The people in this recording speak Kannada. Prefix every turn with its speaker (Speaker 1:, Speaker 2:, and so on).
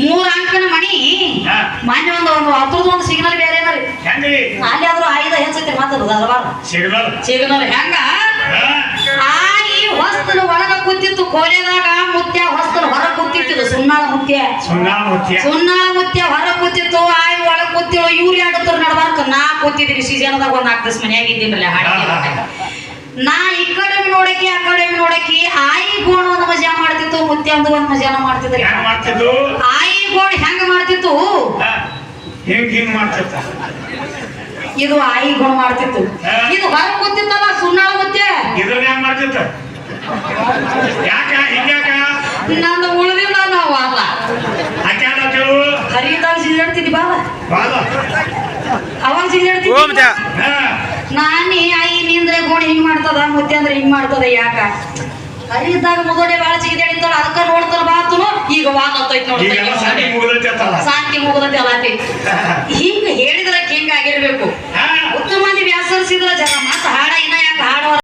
Speaker 1: ಮೂರ್ ಅಂಕನ ಮಣಿ. ಮಾನ್ಯ ಒಂದು ಒಂದು ಅದ್ರದ್ದು ಒಂದು ಸಿಗ್ನಲ್ ಬೇರೆ
Speaker 2: ಏನಾರಿ
Speaker 1: ಅಲ್ಲಿ ಆದ್ರೂ ಐದ ಹೆಚ್ಚೈತಿ ಮಾತಾಡೋದು ಅಲ್ವಾ?
Speaker 2: ಸಿಗ್ನಲ್
Speaker 1: ಹೆಂಗ? ಆಯಿ ಹೊಸ್ತನ ಒಳಗ ಕೂತಿತ್ತು ಕೋಲೆದಾಗ ಮುತ್ಯ ಹೊಸ್ತನ ಹೊರ ಕೂತಿತ್ತು ಸುಣ್ಣ ಮುತ್ಯ.
Speaker 2: ಸುಣ್ಣ ಮುತ್ಯ.
Speaker 1: ಹೊರ ಕೂತಿತ್ತು ಆಯಿ ಒಳಗ ಕೂತಿಳು ಇವ್ರು ಆಡುತ್ತಾರ ನಡ್ಬಾರ್ಕ ನಾ ಕೂತಿದ್ರಿ ಸೀಸನ್ದಾಗ ಒಂದ್ ದಿವಸ ಮನ್ಯಾಗ ಇದ್ದೀನಿ ಹಾಡಿಗೆ. ನಾ ಮಾಡ್ತಿತ್ತು ಮುತ್ಯ ಒಂದು ಮಜಾನ ಮಾಡ್ತಿದ್ರಿ.
Speaker 2: ಹೆಂಗ್ ಮಾಡ್ತಿದ್ದು
Speaker 1: ಆಯಿ ಗುಣ ಹೆಂಗ ಮಾಡ್ತಿತ್ತು?
Speaker 2: ಹೆಂಗ್ ಹಿಂಗ್ ಮಾಡ್ತಿರ್ತ
Speaker 1: ಇದು ಆಯಿ ಗುಣ ಮಾಡ್ತಿತ್ತು. ಇದು ಹೊರ ಕೂತಿತ್ತಲ್ಲ ಸುಣ್ಣಾಳ ಮುತ್ಯ
Speaker 2: ಇದನ್ನ ಹೆಂಗ್ ಮಾಡ್ತಿತ್ತ ಯಾಕ ಹಿಂಗ್ಯಾಕ?
Speaker 1: ನಂದು ಉಳಿದಿಲ್ಲ ನಾವು ಅಲ್ಲ ಹರಿದಾಗ ಬಾಳ
Speaker 2: ಬಾಲ
Speaker 1: ಅವಾಗ
Speaker 2: ಹಾ.
Speaker 1: ನಾನೇ ಆಯಿ ನಿಂದ್ರೆ ಗುಣ ಹಿಂಗ್ ಮಾಡ್ತದ ಮುತ್ತೆ ಅಂದ್ರೆ ಹಿಂಗ್ ಮಾಡ್ತದ ಯಾಕ? ಹರಿದಾಗ ಮುಗೋಡೆ ಬಾಳ ಸಿಗಿದಾಡಿತ್ತಲ್ಲ ಅದಕ್ಕ ನೋಡ್ತಾರ ಬಾತು ಈಗ ವಾದ
Speaker 2: ಅಂತೈತಿ ಸಾಂತಿ
Speaker 1: ನೋಡಿ.
Speaker 2: ಮುಗಿದೈತಲ್ಲ
Speaker 1: ಶಾಂತಿ ಮುಗದತಿ ಅಲಾತಿ ಹಿಂಗ ಹೇಳಿದ್ರೆ ಹಿಂಗ ಆಗಿರ್ಬೇಕು.